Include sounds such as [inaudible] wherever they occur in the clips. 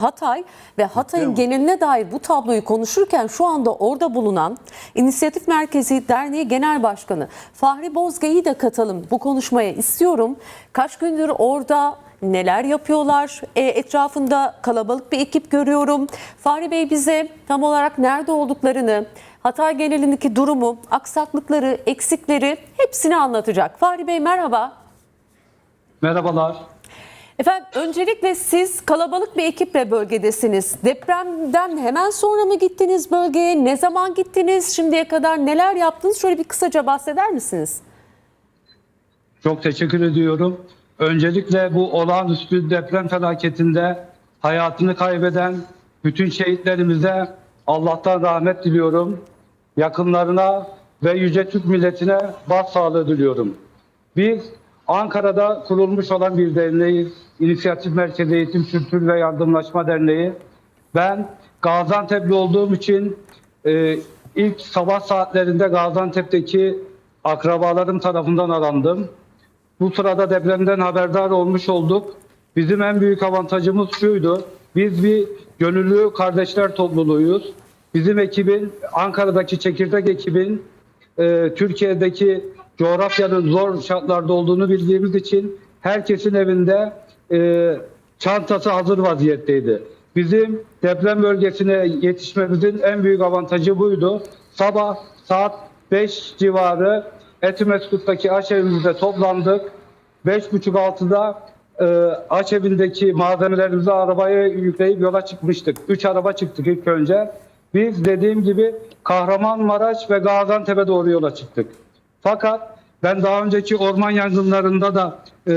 Hatay ve Hatay'ın geneline dair bu tabloyu konuşurken şu anda orada bulunan İnisiyatif Merkezi Derneği Genel Başkanı Fahri Bozga'yı da katalım bu konuşmaya istiyorum. Kaç gündür orada neler yapıyorlar? E, etrafında kalabalık bir ekip görüyorum. Fahri Bey bize tam olarak nerede olduklarını, Hatay genelindeki durumu, aksaklıkları, eksikleri hepsini anlatacak. Fahri Bey merhaba. Merhabalar. Efendim öncelikle siz kalabalık bir ekiple bölgedesiniz. Depremden hemen sonra mı gittiniz bölgeye? Ne zaman gittiniz? Şimdiye kadar neler yaptınız? Şöyle bir kısaca bahseder misiniz? Çok teşekkür ediyorum. Öncelikle bu olağanüstü deprem felaketinde hayatını kaybeden bütün şehitlerimize Allah'tan rahmet diliyorum. Yakınlarına ve Yüce Türk milletine başsağlığı diliyorum. Biz Ankara'da kurulmuş olan bir derneğiz. İnisiyatif Merkezi Eğitim Kültür ve Yardımlaşma Derneği. Ben Gaziantep'li olduğum için e, ilk sabah saatlerinde Gaziantep'teki akrabalarım tarafından arandım. Bu sırada depremden haberdar olmuş olduk. Bizim en büyük avantajımız şuydu. Biz bir gönüllü kardeşler topluluğuyuz. Bizim ekibin, Ankara'daki çekirdek ekibin e, Türkiye'deki coğrafyanın zor şartlarda olduğunu bildiğimiz için herkesin evinde e, çantası hazır vaziyetteydi. Bizim deprem bölgesine yetişmemizin en büyük avantajı buydu. Sabah saat 5 civarı Etimeskut'taki aşevimizde toplandık. 5.30-6'da e, aşevindeki malzemelerimizi arabaya yükleyip yola çıkmıştık. 3 araba çıktık ilk önce. Biz dediğim gibi Kahramanmaraş ve Gaziantep'e doğru yola çıktık. Fakat ben daha önceki orman yangınlarında da e,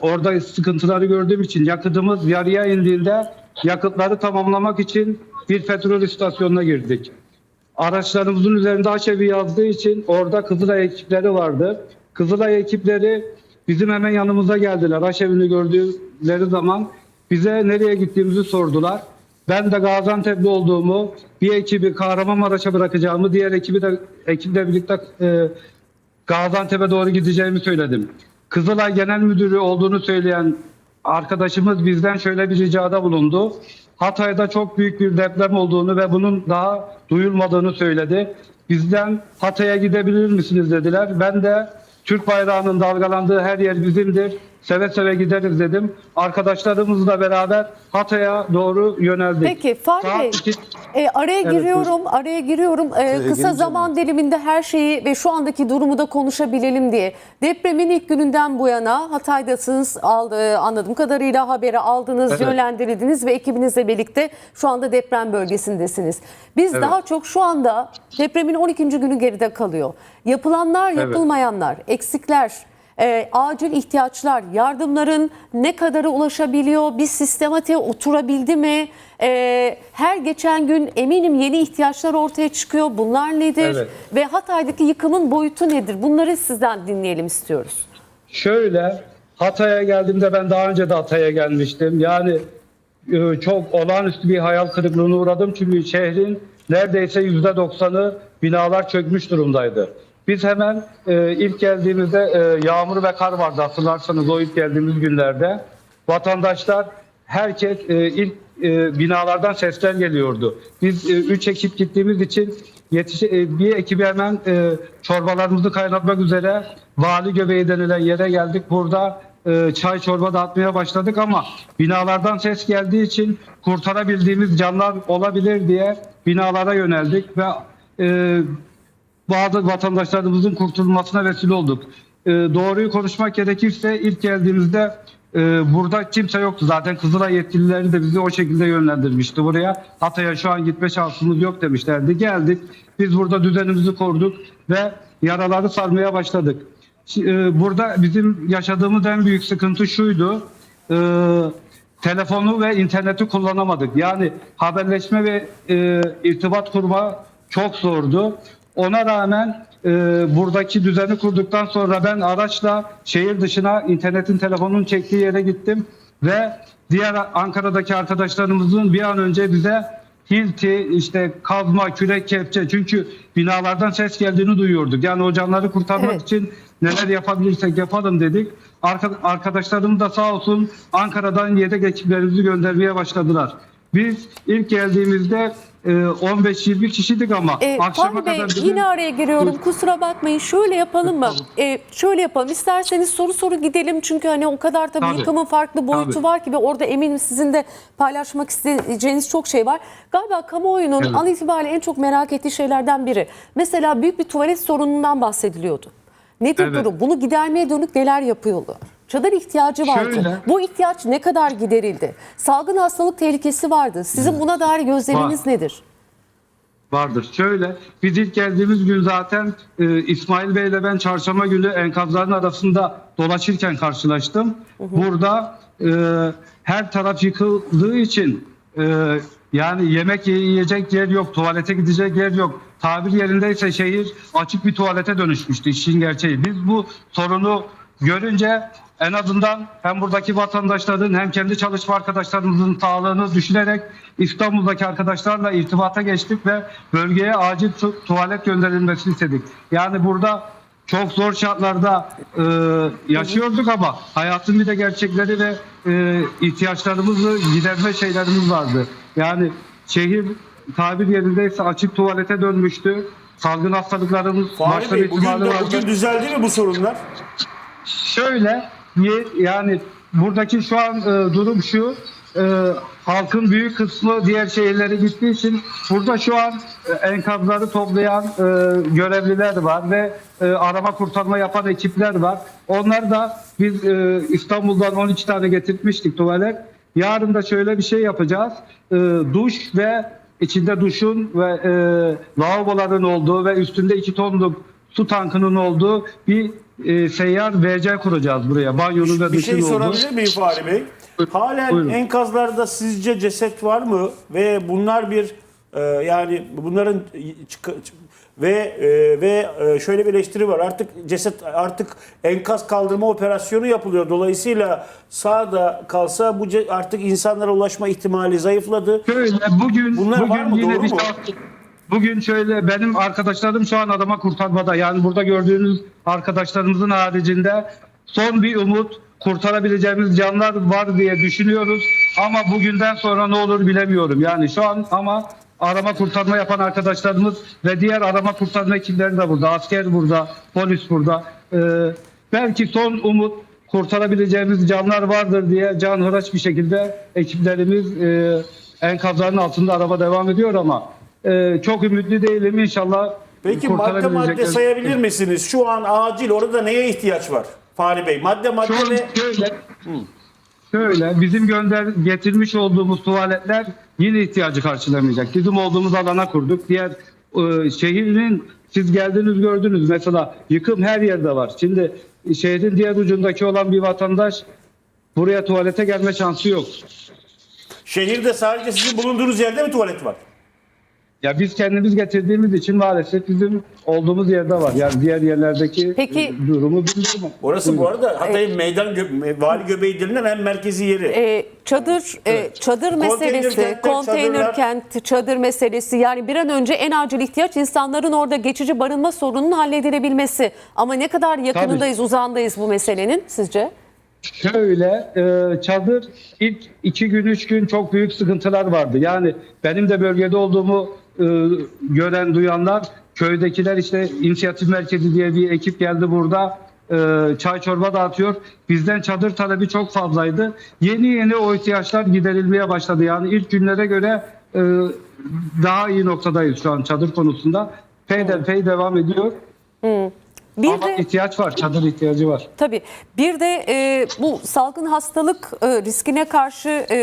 orada sıkıntıları gördüğüm için yakıtımız yarıya indiğinde yakıtları tamamlamak için bir petrol istasyonuna girdik. Araçlarımızın üzerinde aşevi yazdığı için orada Kızılay ekipleri vardı. Kızılay ekipleri bizim hemen yanımıza geldiler. Aşevini gördükleri zaman bize nereye gittiğimizi sordular. Ben de Gaziantep'li olduğumu, bir ekibi Kahramanmaraş'a bırakacağımı, diğer ekibi de ekiple birlikte e, Gaziantep'e doğru gideceğimi söyledim. Kızılay Genel Müdürü olduğunu söyleyen arkadaşımız bizden şöyle bir ricada bulundu. Hatay'da çok büyük bir deprem olduğunu ve bunun daha duyulmadığını söyledi. Bizden Hatay'a gidebilir misiniz dediler. Ben de Türk bayrağının dalgalandığı her yer bizimdir. Seve seve gideriz dedim. Arkadaşlarımızla beraber Hatay'a doğru yöneldik. Peki Fahri Bey, iki- e, araya Evet, giriyorum, araya giriyorum. E, kısa gelince zaman diliminde her şeyi ve şu andaki durumu da konuşabilelim diye. Depremin ilk gününden bu yana Hatay'dasınız, aldı, anladığım kadarıyla haberi aldınız, Evet. yönlendirildiniz ve ekibinizle birlikte şu anda deprem bölgesindesiniz. Biz Evet. daha çok şu anda depremin 12. günü geride kalıyor. Yapılanlar, Evet. yapılmayanlar, eksikler, e, acil ihtiyaçlar, yardımların ne kadarı ulaşabiliyor, bir sistematiğe oturabildi mi? E, her geçen gün eminim yeni ihtiyaçlar ortaya çıkıyor. Bunlar nedir? Evet. Ve Hatay'daki yıkımın boyutu nedir? Bunları sizden dinleyelim istiyoruz. Şöyle Hatay'a geldiğimde ben daha önce de Hatay'a gelmiştim. Yani e, çok olağanüstü bir hayal kırıklığına uğradım. Çünkü şehrin neredeyse yüzde doksanı binalar çökmüş durumdaydı. Biz hemen e, ilk geldiğimizde e, yağmur ve kar vardı hatırlarsanız o ilk geldiğimiz günlerde. Vatandaşlar herkes e, ilk e, binalardan sesler geliyordu. Biz e, üç ekip gittiğimiz için yetiş e, bir ekibi hemen e, çorbalarımızı kaynatmak üzere Vali Göbeği denilen yere geldik. Burada e, çay çorba dağıtmaya başladık ama binalardan ses geldiği için kurtarabildiğimiz canlar olabilir diye binalara yöneldik ve e, bazı vatandaşlarımızın kurtulmasına vesile olduk. E, doğruyu konuşmak gerekirse ilk geldiğimizde e, burada kimse yoktu. Zaten Kızılay yetkilileri de bizi o şekilde yönlendirmişti buraya. Hatay'a şu an gitme şansımız yok demişlerdi. Geldik. Biz burada düzenimizi kurduk ve yaraları sarmaya başladık. E, burada bizim yaşadığımız en büyük sıkıntı şuydu. E, telefonu ve interneti kullanamadık. Yani haberleşme ve e, irtibat kurma çok zordu. Ona rağmen e, buradaki düzeni kurduktan sonra ben araçla şehir dışına internetin telefonun çektiği yere gittim ve diğer Ankara'daki arkadaşlarımızın bir an önce bize hilti, işte kazma, kürek, kepçe çünkü binalardan ses geldiğini duyuyorduk. Yani o canları kurtarmak Evet. için neler yapabilirsek yapalım dedik. Arka, arkadaşlarım da sağ olsun Ankara'dan yedek ekiplerimizi göndermeye başladılar. Biz ilk geldiğimizde e, 15-20 kişiydik ama E, akşama Fahri Bey bizim- yine araya giriyorum. Kusura bakmayın. Şöyle yapalım mı? E, şöyle yapalım. İsterseniz soru soru gidelim. Çünkü hani o kadar tabii Tabii. yıkımın farklı boyutu Tabii. var ki ve orada eminim sizin de paylaşmak isteyeceğiniz çok şey var. Galiba kamuoyunun Evet. an itibariyle en çok merak ettiği şeylerden biri. Mesela büyük bir tuvalet sorunundan bahsediliyordu. Nedir Evet. durum? Bunu gidermeye dönük neler yapıyorlar? Çadır ihtiyacı vardı. Şöyle. Bu ihtiyaç ne kadar giderildi? Salgın hastalık tehlikesi vardı. Sizin buna dair gözleminiz Var. nedir? vardır. Şöyle biz ilk geldiğimiz gün zaten e, İsmail Bey ile ben çarşamba günü enkazların arasında dolaşırken karşılaştım. Burada e, her taraf yıkıldığı için e, yani yemek yiyecek yer yok, tuvalete gidecek yer yok. Tabir yerindeyse şehir açık bir tuvalete dönüşmüştü işin gerçeği. Biz bu sorunu görünce en azından hem buradaki vatandaşların hem kendi çalışma arkadaşlarımızın sağlığını düşünerek İstanbul'daki arkadaşlarla irtibata geçtik ve bölgeye acil tu- tuvalet gönderilmesini istedik. Yani burada çok zor şartlarda e, yaşıyorduk ama hayatın bir de gerçekleri ve e, ihtiyaçlarımızı giderme şeylerimiz vardı. Yani şehir tabir yerindeyse açık tuvalete dönmüştü. Salgın hastalıklarımız Fahri baştan Bey bugün, de, bugün düzeldi mi bu sorunlar? Şöyle yani buradaki şu an e, durum şu e, halkın büyük kısmı diğer şehirlere gittiği için burada şu an e, enkazları toplayan e, görevliler var ve e, arama kurtarma yapan ekipler var. Onlar da biz e, İstanbul'dan 12 tane getirtmiştik tuvalet. Yarın da şöyle bir şey yapacağız. E, duş ve içinde duşun ve e, lavaboların olduğu ve üstünde 2 tonluk su tankının olduğu bir e, seyyar WC kuracağız buraya. Banyonun ve Bir şey olduğu. sorabilir miyim Fahri Bey? Halen Buyurun. enkazlarda sizce ceset var mı? Ve bunlar bir e, yani bunların çık- ve e, ve e, şöyle bir eleştiri var. Artık ceset artık enkaz kaldırma operasyonu yapılıyor. Dolayısıyla sağda kalsa bu ce- artık insanlara ulaşma ihtimali zayıfladı. Şöyle bugün Bunlar bugün var mı? yine Doğru bir mu? Bugün şöyle benim arkadaşlarım şu an arama kurtarmada. Yani burada gördüğünüz arkadaşlarımızın haricinde son bir umut kurtarabileceğimiz canlar var diye düşünüyoruz. Ama bugünden sonra ne olur bilemiyorum. Yani şu an ama arama kurtarma yapan arkadaşlarımız ve diğer arama kurtarma ekipleri de burada. Asker burada, polis burada. Ee, belki son umut kurtarabileceğimiz canlar vardır diye canhıraç bir şekilde ekiplerimiz e, enkazların altında araba devam ediyor ama e, çok ümitli değilim inşallah. Peki madde madde sayabilir misiniz? Şu an acil orada neye ihtiyaç var? Fahri Bey madde madde Şu an ve şöyle, şöyle bizim gönder getirmiş olduğumuz tuvaletler yine ihtiyacı karşılamayacak. Bizim olduğumuz alana kurduk. Diğer e, şehrin siz geldiniz gördünüz mesela yıkım her yerde var. Şimdi şehrin diğer ucundaki olan bir vatandaş buraya tuvalete gelme şansı yok. şehirde sadece sizin bulunduğunuz yerde mi tuvalet var? Ya biz kendimiz getirdiğimiz için maalesef bizim olduğumuz yerde var. Yani diğer yerlerdeki Peki- e, durumu bilmiyorum. Orası bu arada Hatay'ın meydan gö- vali göbeği denilen en merkezi yeri. E, çadır e, çadır Konteyner meselesi, kentler, konteyner çadırlar. kent, çadır meselesi yani bir an önce en acil ihtiyaç insanların orada geçici barınma sorununun halledilebilmesi. Ama ne kadar yakınındayız, uzağındayız bu meselenin sizce? Şöyle e, çadır ilk iki gün üç gün çok büyük sıkıntılar vardı. Yani benim de bölgede olduğumu e, gören duyanlar köydekiler işte inisiyatif merkezi diye bir ekip geldi burada e, çay çorba dağıtıyor. Bizden çadır talebi çok fazlaydı. Yeni yeni o ihtiyaçlar giderilmeye başladı. Yani ilk günlere göre daha iyi noktadayız şu an çadır konusunda. Peyderpey devam ediyor. Bir Ama de ihtiyaç var, çadır ihtiyacı var. Tabii. Bir de e, bu salgın hastalık e, riskine karşı e,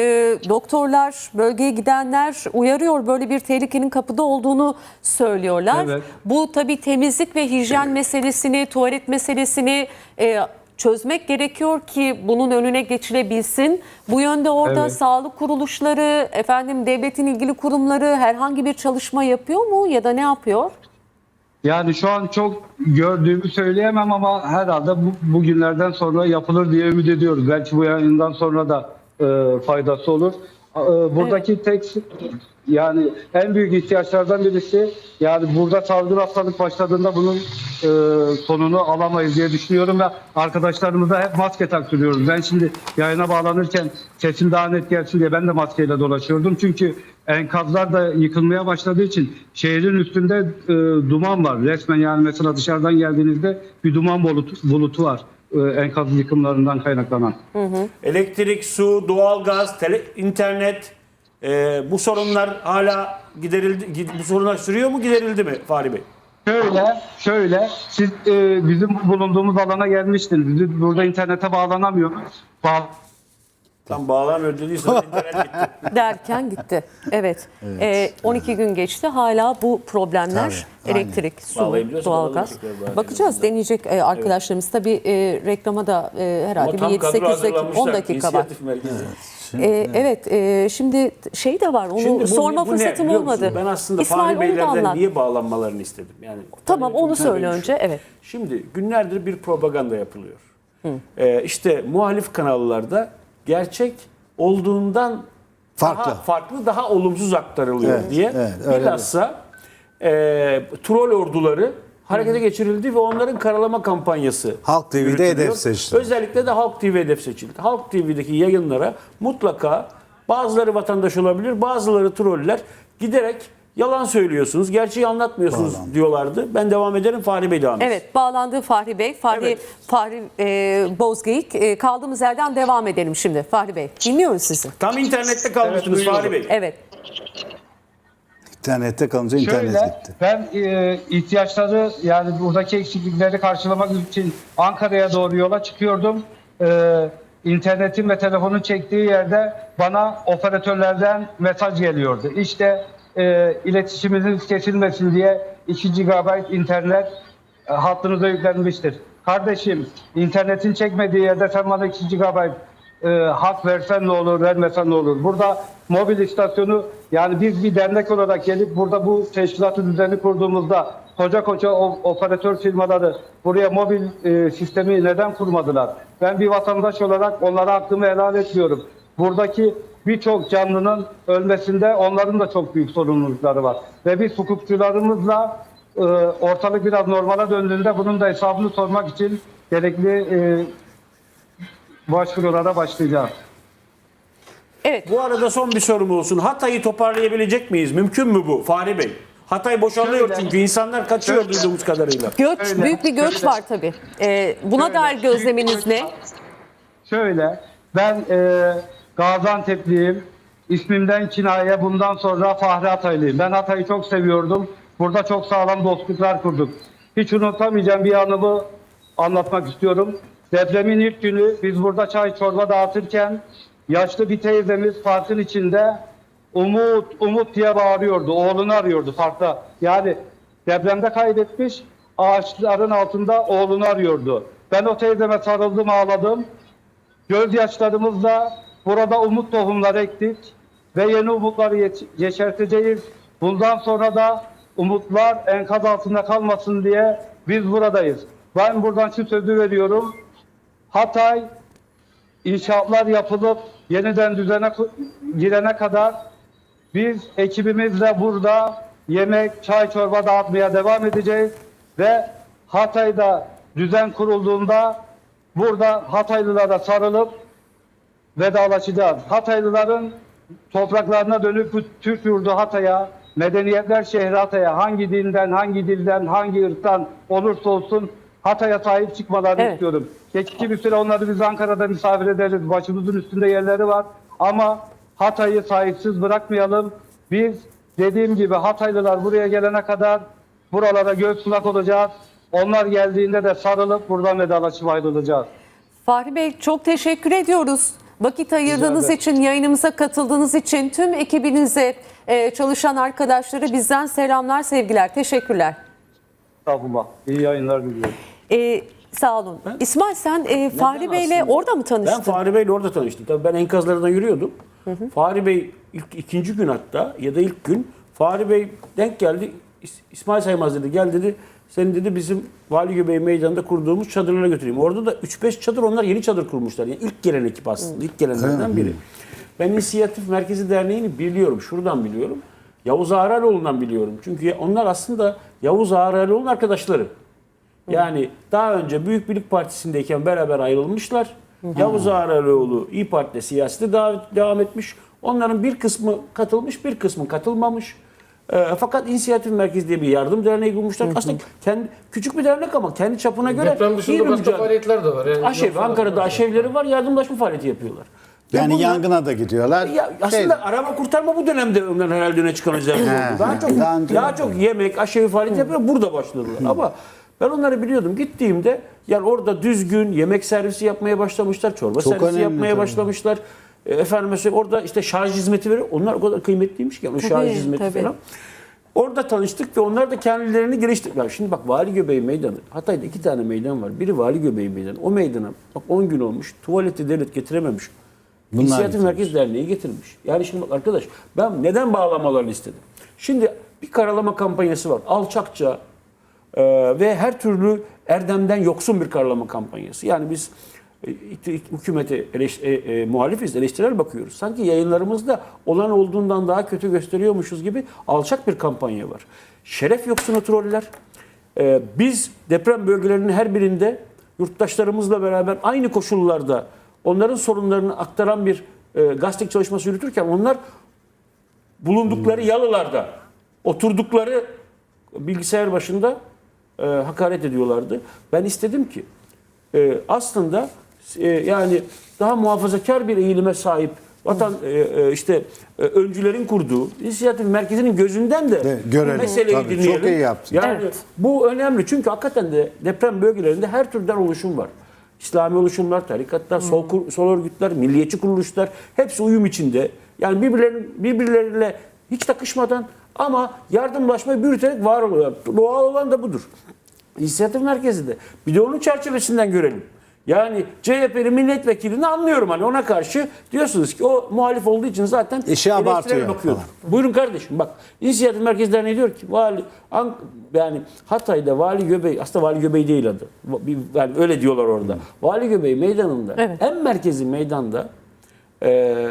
doktorlar, bölgeye gidenler uyarıyor. Böyle bir tehlikenin kapıda olduğunu söylüyorlar. Evet. Bu tabii temizlik ve hijyen meselesini, tuvalet meselesini e, çözmek gerekiyor ki bunun önüne geçilebilsin. Bu yönde orada Evet. sağlık kuruluşları, efendim devletin ilgili kurumları herhangi bir çalışma yapıyor mu ya da ne yapıyor? Yani şu an çok gördüğümü söyleyemem ama herhalde bu, bugünlerden sonra yapılır diye ümit ediyoruz. Belki bu yayından sonra da e, faydası olur. Ee, Buradaki tek yani en büyük ihtiyaçlardan birisi yani burada salgın hastalık başladığında bunun e, sonunu alamayız diye düşünüyorum ve arkadaşlarımıza hep maske taktırıyoruz. Ben şimdi yayına bağlanırken sesim daha net gelsin diye ben de maskeyle dolaşıyordum. Çünkü enkazlar da yıkılmaya başladığı için şehrin üstünde e, duman var. Resmen yani mesela dışarıdan geldiğinizde bir duman bulutu, bulutu var. E, enkaz yıkımlarından kaynaklanan. Elektrik, su, doğalgaz, tele, internet e, bu sorunlar hala giderildi. gid- Bu sorunlar sürüyor mu giderildi mi Fahri Bey? Şöyle, şöyle, siz e, bizim bulunduğumuz alana gelmiştiniz. Biz burada internete bağlanamıyoruz. Bağ- Tam bağlanmıyor dediysen [laughs] internet gitti. derken gitti. Evet. Ee, 12 gün geçti. Hala bu problemler Tabii, elektrik, su, Bağlayabiliyorsa doğalgaz. bağlanacaklar bari. Bakacağız, deneyecek e, arkadaşlarımız. Tabii e, reklama da e, herhalde Ama bir tam kadro 7-8 dakika, 10 hazırlamışlar. dakika var. İnisiyatif merkezi. Ee, evet, e, şimdi şey de var. Onu Şimdi bu- sorma bu ne fırsatım biliyor musun? olmadı. Ben aslında İsmail Fahri onu da Beylerden anlat. niye bağlanmalarını istedim. Yani Tamam Fahri- onu Fahri söyle önce. Evet. Şimdi günlerdir bir propaganda yapılıyor. Ee, işte muhalif kanallarda gerçek olduğundan Farklı. daha farklı, daha olumsuz aktarılıyor Evet, diye. evet, Bilhassa e, troll orduları harekete geçirildi ve onların karalama kampanyası Halk TV'de hedef seçti. Özellikle de Halk TV hedef seçildi. Halk TV'deki yayınlara mutlaka bazıları vatandaş olabilir, bazıları troller giderek yalan söylüyorsunuz, gerçeği anlatmıyorsunuz Bağlandı. diyorlardı. Ben devam ederim, Fahri Bey devam etsin. Evet, bağlandı Fahri Bey. Fahri, Evet. Fahri e, Bozgeyik. E, kaldığımız yerden devam edelim şimdi Fahri Bey. Dinliyoruz sizi. Tam internette kalmıştınız Evet, Fahri Bey. Evet. İnternette kalınca internet Şöyle, gitti. ben e, ihtiyaçları yani buradaki eksiklikleri karşılamak için Ankara'ya doğru yola çıkıyordum. E, internetin ve telefonun çektiği yerde bana operatörlerden mesaj geliyordu. İşte e, iletişiminiz kesilmesin diye 2 GB internet e, hattınıza yüklenmiştir. Kardeşim internetin çekmediği yerde sen bana 2 GB e, hak versen ne olur, vermesen ne olur? Burada mobil istasyonu yani biz bir dernek olarak gelip burada bu teşkilatı düzeni kurduğumuzda koca koca operatör firmaları buraya mobil e, sistemi neden kurmadılar? Ben bir vatandaş olarak onlara hakkımı helal etmiyorum. Buradaki birçok canlının ölmesinde onların da çok büyük sorumlulukları var. Ve biz hukukçularımızla e, ortalık biraz normale döndüğünde bunun da hesabını sormak için gerekli e, başvurulara başlayacağız. Evet. Bu arada son bir sorum olsun. Hatay'ı toparlayabilecek miyiz? Mümkün mü bu Fahri Bey? Hatay boşalıyor Şöyle. çünkü insanlar kaçıyor Şöyle. duyduğumuz kadarıyla. Göç, Öyle, büyük bir göç öyle. var tabii. E, buna Şöyle, dair gözleminiz büyük ne? Şöyle, ben e, Gaziantep'liyim. İsmimden kinaye bundan sonra Fahri Hataylıyım. Ben Hatay'ı çok seviyordum. Burada çok sağlam dostluklar kurduk. Hiç unutamayacağım bir anımı anlatmak istiyorum. Depremin ilk günü biz burada çay çorba dağıtırken yaşlı bir teyzemiz parkın içinde Umut, Umut diye bağırıyordu. Oğlunu arıyordu parkta. Yani depremde kaybetmiş ağaçların altında oğlunu arıyordu. Ben o teyzeme sarıldım ağladım. Gözyaşlarımızla burada umut tohumları ektik ve yeni umutları yeşerteceğiz. Bundan sonra da umutlar enkaz altında kalmasın diye biz buradayız. Ben buradan şu sözü veriyorum. Hatay inşaatlar yapılıp yeniden düzene girene kadar biz ekibimizle burada yemek, çay, çorba dağıtmaya devam edeceğiz ve Hatay'da düzen kurulduğunda burada Hataylılara sarılıp vedalaşacağız. Hataylıların topraklarına dönüp bu Türk yurdu Hatay'a, medeniyetler şehri Hatay'a hangi dinden, hangi dilden, hangi ırktan olursa olsun Hatay'a sahip çıkmalarını Evet. istiyorum. Geçici bir süre onları biz Ankara'da misafir ederiz. Başımızın üstünde yerleri var. Ama Hatay'ı sahipsiz bırakmayalım. Biz dediğim gibi Hataylılar buraya gelene kadar buralara göz kulak olacağız. Onlar geldiğinde de sarılıp buradan vedalaşıp ayrılacağız. Fahri Bey çok teşekkür ediyoruz. Vakit ayırdığınız ederim. için, yayınımıza katıldığınız için tüm ekibinize, e, çalışan arkadaşlara bizden selamlar, sevgiler. Teşekkürler. Estağfurullah. İyi yayınlar diliyorum. E, sağ olun. İsmail sen e, Fahri Bey'le orada mı tanıştın? Ben Fahri Bey'le orada tanıştım. Tabii ben enkazlardan yürüyordum. Fahri Bey ilk ikinci gün hatta ya da ilk gün Fahri Bey denk geldi. İs- İsmail Saymaz dedi gel dedi. Seni dedi bizim Vali Göbeği Meydanı'nda kurduğumuz çadırlara götüreyim. Orada da 3-5 çadır onlar yeni çadır kurmuşlar. Yani ilk gelen ekip aslında. ilk gelenlerden biri. Ben İnisiyatif Merkezi Derneği'ni biliyorum. Şuradan biliyorum. Yavuz Ağraloğlu'ndan biliyorum. Çünkü onlar aslında Yavuz Ağraloğlu'nun arkadaşları. Yani daha önce Büyük Birlik Partisi'ndeyken beraber ayrılmışlar. Yavuz Ağraloğlu İyi Parti'de siyasete devam etmiş. Onların bir kısmı katılmış, bir kısmı katılmamış. Ee, fakat İnisiyatif Merkezi diye bir yardım derneği kurmuşlar. Aslında kendi küçük bir dernek ama kendi çapına göre Deprem dışında başka mücadele. faaliyetler de var. Yani Aşev, Ankara'da var. aşevleri var, yardımlaşma faaliyeti yapıyorlar. Yani bunlar- yangına da gidiyorlar. ya aslında Şey- arama kurtarma bu dönemde onların herhalde öne çıkan özelliği oldu. Daha çok daha daha çok yemek, aşevi faaliyet yapıyor. Burada başladılar. Ama ben onları biliyordum. Gittiğimde yani orada düzgün yemek servisi yapmaya başlamışlar. Çorba Çok servisi yapmaya tabii. başlamışlar. E, efendim mesela orada işte şarj hizmeti veriyor. Onlar o kadar kıymetliymiş ki. yani o şarj Tabii, hizmeti tabii. falan. Orada tanıştık ve onlar da kendilerini geliştirdiler. Şimdi bak Vali Göbeği Meydanı. Hatay'da iki tane meydan var. Biri Vali Göbeği Meydanı. O meydana bak 10 gün olmuş. Tuvaleti devlet getirememiş. Bunlar İnisiyatif. Merkez Derneği getirmiş. Yani şimdi bak arkadaş ben neden bağlamalarını istedim? Şimdi bir karalama kampanyası var. Alçakça e, ve her türlü erdemden yoksun bir karalama kampanyası. Yani biz hükümete eleş- e, e, muhalifiz, eleştirel bakıyoruz. Sanki yayınlarımızda olan olduğundan daha kötü gösteriyormuşuz gibi alçak bir kampanya var. Şeref yoksunu troller. E, biz deprem bölgelerinin her birinde yurttaşlarımızla beraber aynı koşullarda onların sorunlarını aktaran bir e, gazetecilik çalışması yürütürken onlar bulundukları yalılarda oturdukları bilgisayar başında e, hakaret ediyorlardı. Ben istedim ki e, aslında e, yani daha muhafazakar bir eğilime sahip vatan e, e, işte e, öncülerin kurduğu inisiyatif merkezinin gözünden de De, görelim. bu meseleyi Tabii, dinleyelim. çok iyi yaptın. Yani Evet. bu önemli çünkü hakikaten de deprem bölgelerinde her türden oluşum var. İslami oluşumlar, tarikatlar, sol, sol örgütler, milliyetçi kuruluşlar hepsi uyum içinde. Yani birbirlerinin birbirleriyle hiç takışmadan ama yardımlaşmayı büyüterek var oluyor. Doğal olan da budur. İnisiyatif merkezi de. Bir de onun çerçevesinden görelim. Yani CHP'li milletvekilini anlıyorum hani ona karşı diyorsunuz ki o muhalif olduğu için zaten İşi abartıyor bakıyor. Buyurun kardeşim bak İnisiyatif Merkezi Derneği diyor ki vali Ank- yani Hatay'da Vali Göbey aslında Vali Göbey değil adı. Bir- Yani öyle diyorlar orada. Vali Göbey meydanında Evet. en merkezi meydanda eee,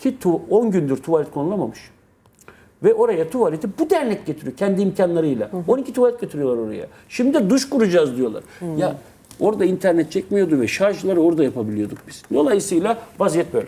ki tu- 10 gündür tuvalet konulamamış. Ve oraya tuvaleti bu dernek getiriyor kendi imkanlarıyla. 12 tuvalet getiriyorlar oraya. Şimdi de duş kuracağız diyorlar. Ya orada internet çekmiyordu ve şarjları orada yapabiliyorduk biz. Dolayısıyla vaziyet böyle.